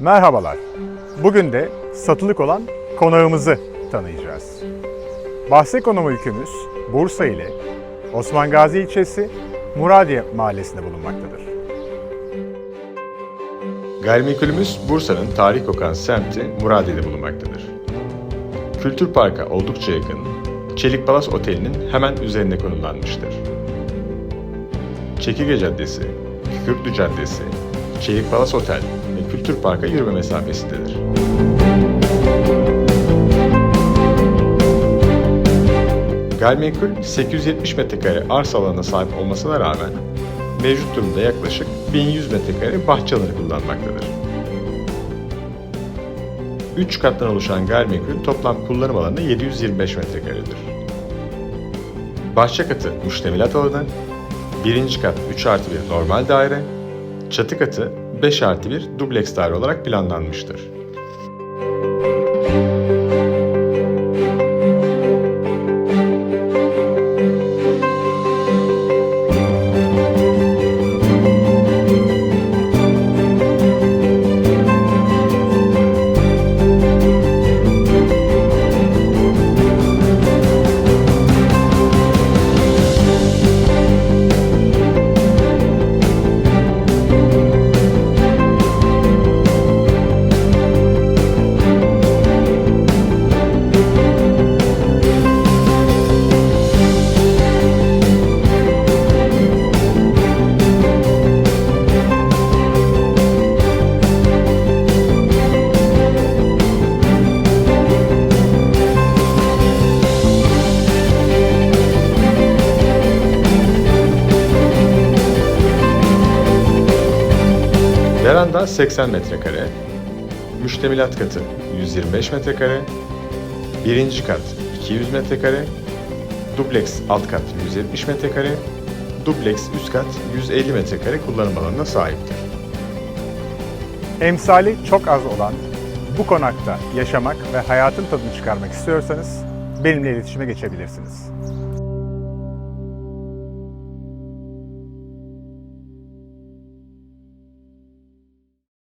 Merhabalar. Bugün de satılık olan konağımızı tanıyacağız. Bahse konu mülkümüz Bursa ile Osman Gazi ilçesi Muradiye mahallesinde bulunmaktadır. Gayrimenkulümüz Bursa'nın tarih kokan semti Muradiye'de bulunmaktadır. Kültür Park'a oldukça yakın, Çelik Palas Oteli'nin hemen üzerine konumlanmıştır. Çekirge Caddesi, Kükürtlü Caddesi, Çelik Palas Otel Kültür Park'a yürüme mesafesindedir. Gayrimenkul 870 metrekare arsa alanına sahip olmasına rağmen mevcut durumda yaklaşık 1100 metrekare bahçe alanı kullanmaktadır. 3 kattan oluşan gayrimenkul toplam kullanım alanı 725 metrekaredir. Bahçe katı müştemilat alanı, birinci kat 3 artı 1 normal daire, çatı katı 5 artı 1 dubleks daire olarak planlanmıştır. Veranda 80 metrekare, müştemilat katı 125 metrekare, birinci kat 200 metrekare, dubleks alt kat 170 metrekare, dubleks üst kat 150 metrekare kullanım alanına sahiptir. Emsali çok az olan bu konakta yaşamak ve hayatın tadını çıkarmak istiyorsanız benimle iletişime geçebilirsiniz.